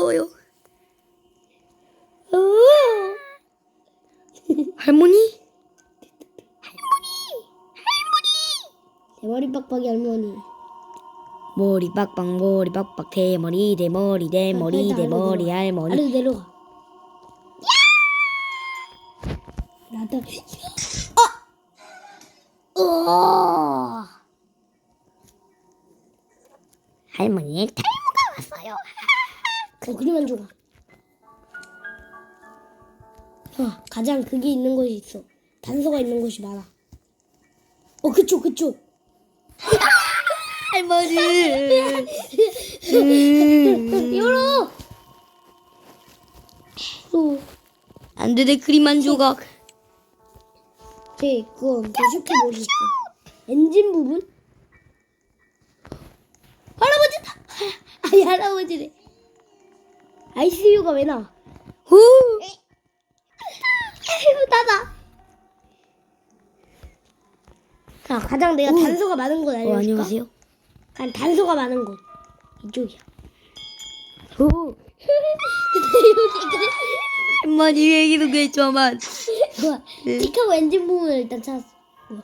무서워요. 할머니? 대머리 빡빡이 할머니. 머리 빡빡 머리 빡빡 대머리 대머리 대머리 아, 대머리 할머니. 아래로 내려가. 나도. 어. 어. 할머니 탈모가 왔어요. 그 그리만 줘봐. 어, 가장 그게 있는 곳이 있어. 단서가 있는 곳이 많아. 어, 그쪽, 그쪽. 할머니. 열어! 어, 안 돼 내 그림만 조각. 제, 그건 더 쉽게 볼수 있어. 엔진 부분? 할아버지다! 아니, 할아버지래. ICU가 왜 나와? 후. 나다! 자, 가장 내가 단서가 많은 곳 어, 알려줄까? 안녕하세요. 간 단서가 많은 곳. 이쪽이야. 후. 근데 할머니 얘기도. 여기 뭐야? 틱하고 엔진 부분을 일단 찾았어. 뭐야?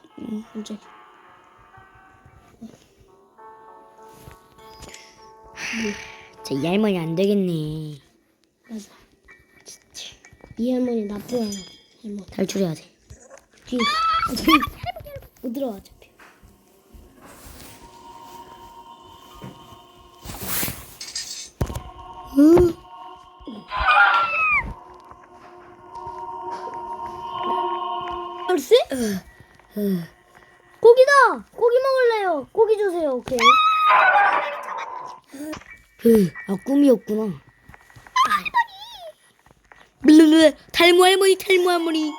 깜짝이야. 저 이 할머니 안 되겠네. 맞아. 이 할머니 나쁜 할머니. 할머니. 탈출해야 돼. 뒤. 못 들어와 어차피. 후. 열쇠? 고기다. 고기 먹을래요. 고기 주세요. 오케이. 그, 아 꿈이었구나. 할머니. 블루블루 탈모 할머니 탈모 할머니.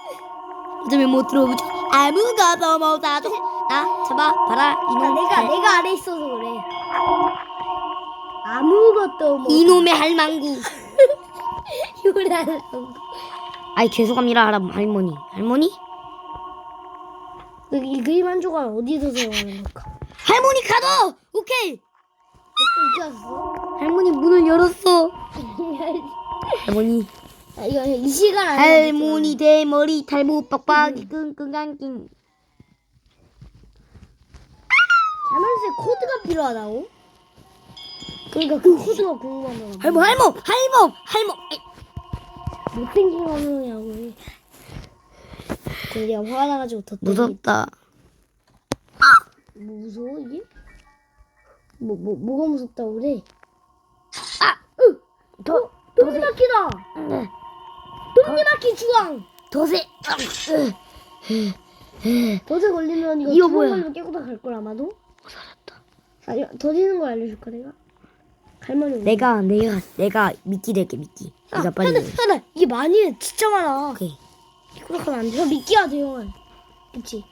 어쩌면못 들어보죠. 아무것도 못 하죠. 나 잡아 봐라 아, 이놈. 내가 할- 내가 아래 있어서 그래. 아무것도 못. 이놈의 할망구. 요리하려고. 아이 죄송합니다 할아- 할머니. 할머니? 이 그림 한 조각 어디서 사용하는 걸까? 할머니 가둬. 오케이. 갔어? 할머니 문을 열었어. 할머니. 아, 이거 이 시간 안에 할머니 대머리 탈모 빡빡이 끙끙깡낑. 자물쇠 코드가 필요하다고? 그러니까 그 코드가 궁금하더라고. 할모 할모 할모 할모. 에이, 못생긴 할머니라고 해. 근데 내가 화가 나가지고 더. 무섭다. 뭐 무서워 이게? 뭐, 뭐, 뭐가 무섭다고 그래? 아! 으! 더 톱니바퀴다! 네. 톱니바퀴 주황! 더세. 덫에 걸리면 이거 이거 뭐야? 걸리면 깨고 다 갈 걸 아마도? 아니 더지는 거 알려줄까 내가? 갈머니 내가 내가 내가 미끼 될게 미끼. 아, 네가 빨리. 하나 하나 이게 많이 해 진짜 많아 오케이. 그렇게 안돼 미끼야 돼 형은 그치?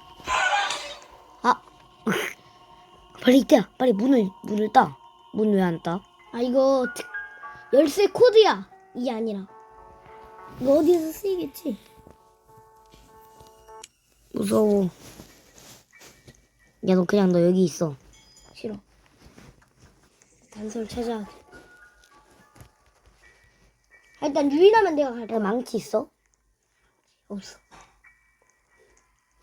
빨리 이때야. 빨리 문을 문을 따. 문 왜 안 따? 아 이거 특, 열쇠 코드야 이게 아니라 이거 어디서 쓰이겠지? 무서워. 야 너 그냥 너 여기 있어. 싫어 단서를 찾아야 돼 아, 일단 유인하면 내가 갈 야 거야 망치 있어? 없어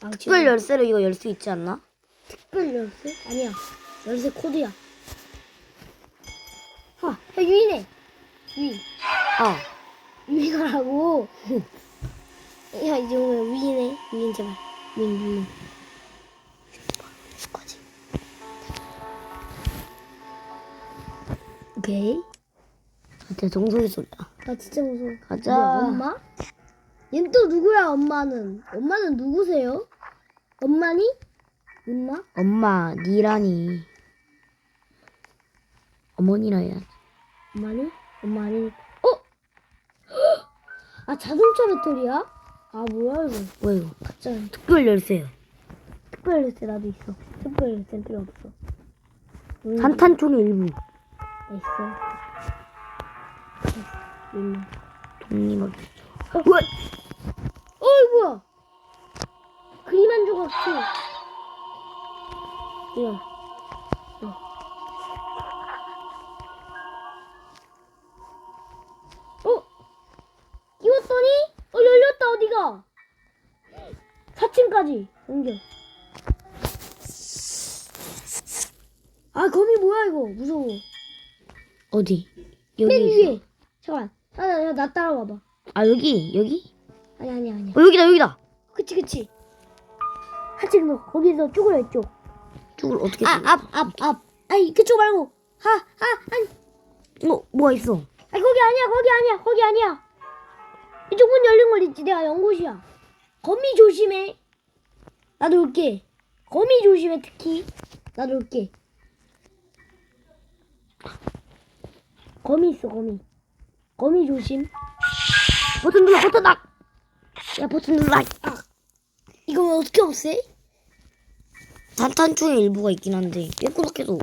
망치 특별 열쇠로 이거 열 수 있지 않나? 특별 열쇠? 아니야. 열쇠 코드야. 아, 야, 유인해. 유인. 아. 유인하라고. 야, 이제 오면 유인해. 유인 제발. 유인, 유인. 거지. 오케이. 진짜 종소리 소리야. 나 진짜 무서워. 가자. 뭐야, 엄마? 얜 또 누구야, 엄마는? 엄마는 누구세요? 엄마니? 엄마? 엄마 니라니. 어머니라 해야지. 엄마니? 엄마 아니? 어? 아, 자동차 배터리야? 아, 뭐야, 이거. 왜 이거? 가짜. 특별 열쇠. 특별 열쇠 나도 있어. 특별 열쇠 필요 없어. 음, 산탄총의 일부. 있어. 있네. 독립을. 어, 어이 뭐야? 그림 한 조각 뛰어. 뛰어. 어? 끼웠더니? 어, 열렸다, 어디가? 4층까지 옮겨. 아, 거미 뭐야, 이거. 무서워. 어디? 여기. 맨 위에. 잠깐만. 아, 나, 나, 나 따라와봐. 아, 여기? 여기? 아니, 아니, 아니. 어, 여기다, 여기다. 그치, 그치. 하층 너, 거기서 쪼그려 있죠. 쪽을 어떻게? 아 앞 앞 앞. 아니 그쪽 말고. 하하 아니. 어 뭐가 있어? 아니 거기 아니야 거기 아니야 거기 아니야. 이쪽 문 열린 걸 있지 내가 연 곳이야. 거미 조심해. 나도 올게. 거미 조심해 특히. 나도 올게. 거미 있어 거미. 거미 조심. 버튼 눌러 버튼 나. 야 버튼 눌러. 아 이거 어떻게 없애? 단탄총의 일부가 있긴 한데 깨끗하게도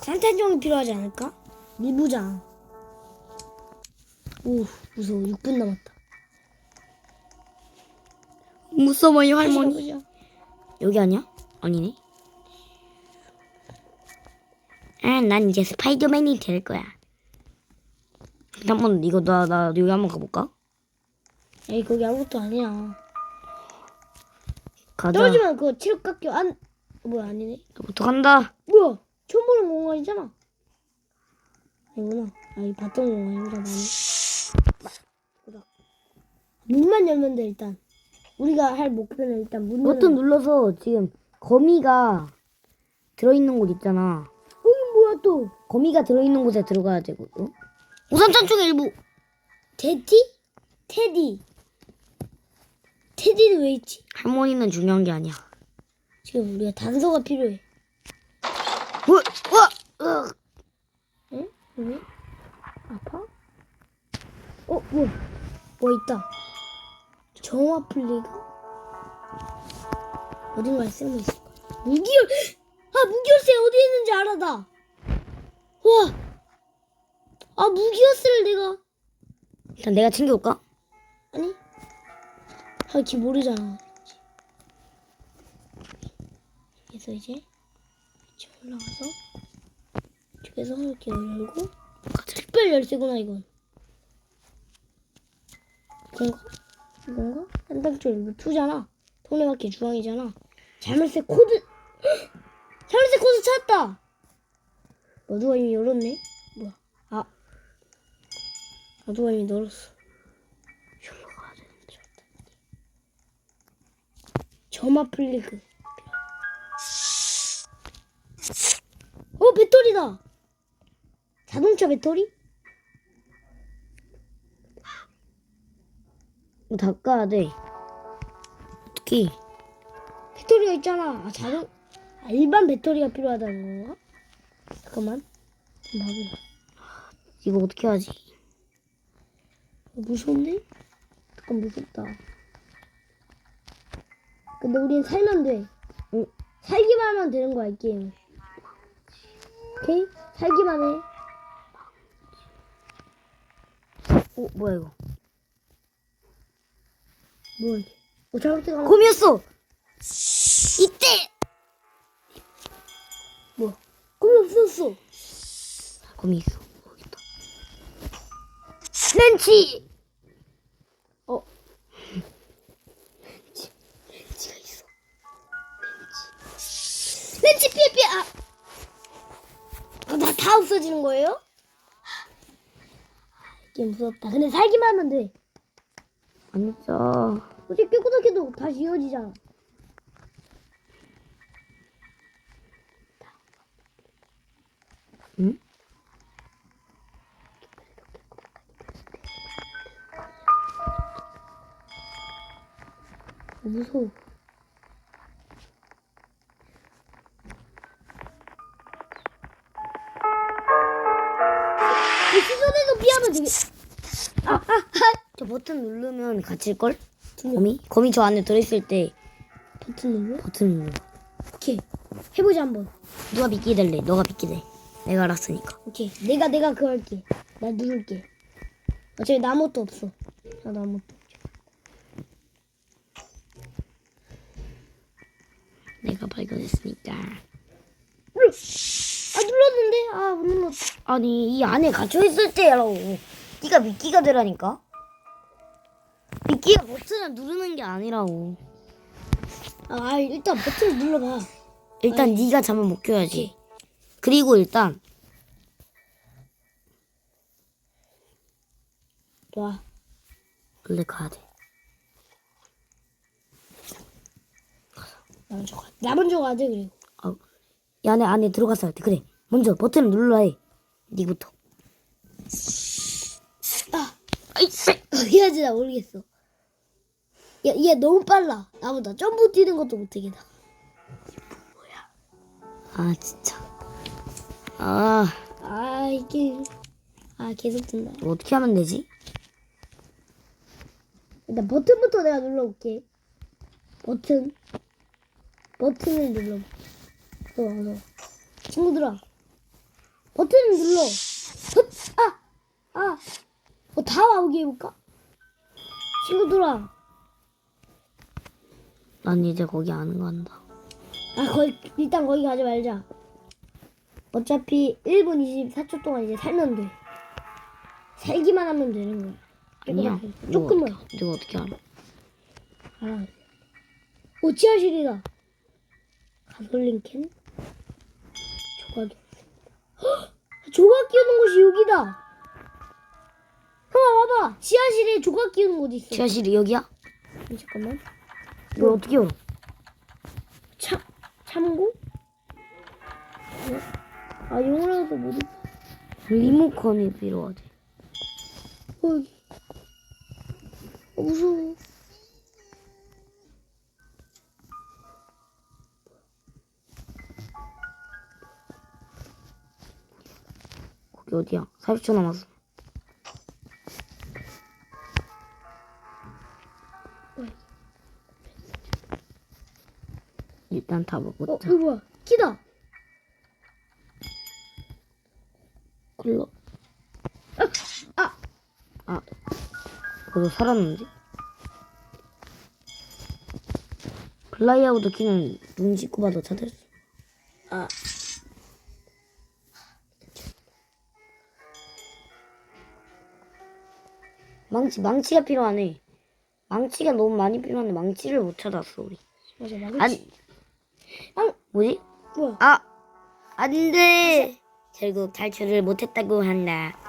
산탄종이 필요하지 않을까? 미부장. 오 무서워 6분 남았다. 무서워요 할머니. 보자, 보자. 여기 아니야? 아니네. 아, 난 이제 스파이더맨이 될 거야. 한번 이거 나 나 여기 한번 가볼까? 에이 거기 아무것도 아니야. 가자. 떨어지면 그거 체력 깎여 안 뭐야 아니네. 간다. 뭐야 처음 보는 공간이잖아. 아니구나. 아 이 봤던 공간이구나 많이. 보자. 문만 열면 돼 일단. 우리가 할 목표는 일단 문 버튼. 눌러서 지금 거미가 들어있는 곳 있잖아. 여기 뭐야 또? 거미가 들어있는 곳에 들어가야 되고. 어? 우산탄총의 일부. 테디? 테디. 테디는 왜 있지? 할머니는 중요한 게 아니야. 지금 우리가 단서가 필요해. 뭐? 와! 으. 응? 왜? 아파? 어, 뭐? 뭐 있다. 정화 플리가? 어딘가에 쓰고 있을 거야. 무기열! 아, 무기열쇠 어디 있는지 알아, 나! 와! 아, 무기열쇠를 내가. 일단 내가 챙겨올까? 아니? 아, 걔 모르잖아. 그래서 이제, 이제 올라가서, 이쪽에서 이렇게 열고, 특별 열쇠구나, 이건. 이건가? 이건가? 한당초 일부 2잖아. 동네마켓 주황이잖아. 자물쇠 코드! 헉! 자물쇠 코드 찾았다! 어, 누가 이미 열었네? 뭐야? 아. 아, 누가 이미. 여기로 가야 되는데. 점화 플리그. 어, 배터리다! 자동차 배터리? 이거 닦아야 돼. 어떻게? 배터리가 있잖아. 아, 자동, 아, 일반 배터리가 필요하다는 건가? 잠깐만. 이거 어떻게 하지? 어, 무서운데? 약간 무섭다. 근데 우린 살면 돼. 어? 살기만 하면 되는 거야, 이 게임은. 오케이? 살기만 해. 어, 뭐야 이거? 뭐, 이게. 어, 잘못된 거 곰이었어. 이때. 뭐? 꿈이 없었어. 곰이 있어. 여기 있다. 렌치. 어, 렌치가 있어. 렌치 피해 피해. 아, 아나다 없어지는 거예요? 이게 무섭다. 근데 살기만 하면 돼. 아니죠. 어차피 깨끗하게도 다시 이어지잖아. 응? 어, 무서워. 아. 저 버튼 누르면 갇힐 걸? 두 명. 거미? 거미 저 안에 들어있을 때 버튼 눌러? 버튼 눌러. 오케이. 해보자 한번. 누가 미끼 될래? 너가 미끼 돼. 내가 알았으니까. 오케이. 내가 내가 그거 할게. 나 누를게. 어차피 나 아무것도 없어. 나도 아무것도. 내가 발견했으니까. 아 눌렀는데 아 못 눌렀다. 아니 이 안에 갇혀 있을 때라고. 네가 미끼가 되라니까. 미끼가 버튼을 누르는 게 아니라고. 아, 아, 일단 버튼 눌러봐. 일단 네가 잠을 못 껴야지. 그리고 일단 와. 원래 가야 돼. 나 먼저 가. 나 먼저 가야 돼, 그리고. 아, 이 안에 안에 들어갔어야 돼. 그래. 먼저 버튼을 눌러야 해. 니부터. 아, 아이 쎄. 해야지, 나 모르겠어. 야, 얘 너무 빨라. 나보다 점프 뛰는 것도 못하게 다. 아 진짜. 아 아, 이게. 아, 계속 뜬다. 어떻게 하면 되지? 일단 버튼부터 내가 눌러볼게. 버튼. 버튼을 눌러. 너, 너. 친구들아. 버튼을 눌러. 헛! 아! 아! 어, 다 나오게 해볼까? 친구들아. 난 이제 거기 안 간다. 아, 거기, 일단 거기 가지 말자. 어차피 1분 24초 동안 이제 살면 돼. 살기만 하면 되는 거야. 아니야. 조금만. 이거 어떻게, 이거 어떻게 알아? 돼. 오, 지하실이다. 가솔린 캔? 조각이. 헉! 조각 끼우는 곳이 여기다. 형아, 와봐. 지하실에 조각 끼우는 곳 있어. 지하실이 여기야? 잠깐만. 이거 어떻게 열어? 참, 참고? 아, 영어라도 모르 리모컨이 필요하지. 어, 여기. 어, 무서워. 거기 어디야? 40초 남았어. 일단 다 어, 먹었자. 이거 뭐야? 키다. 글러. 아, 아, 그거 살았는데? 플라이아우드 키는 눈 씻고 봐도 찾을 수. 아. 망치, 망치가 필요하네. 망치가 너무 많이 필요한데 망치를 못 찾았어, 우리. 맞아, 안, 망치. 아, 뭐지? 뭐야? 아, 안 돼! 결국 탈출을 못했다고 한다.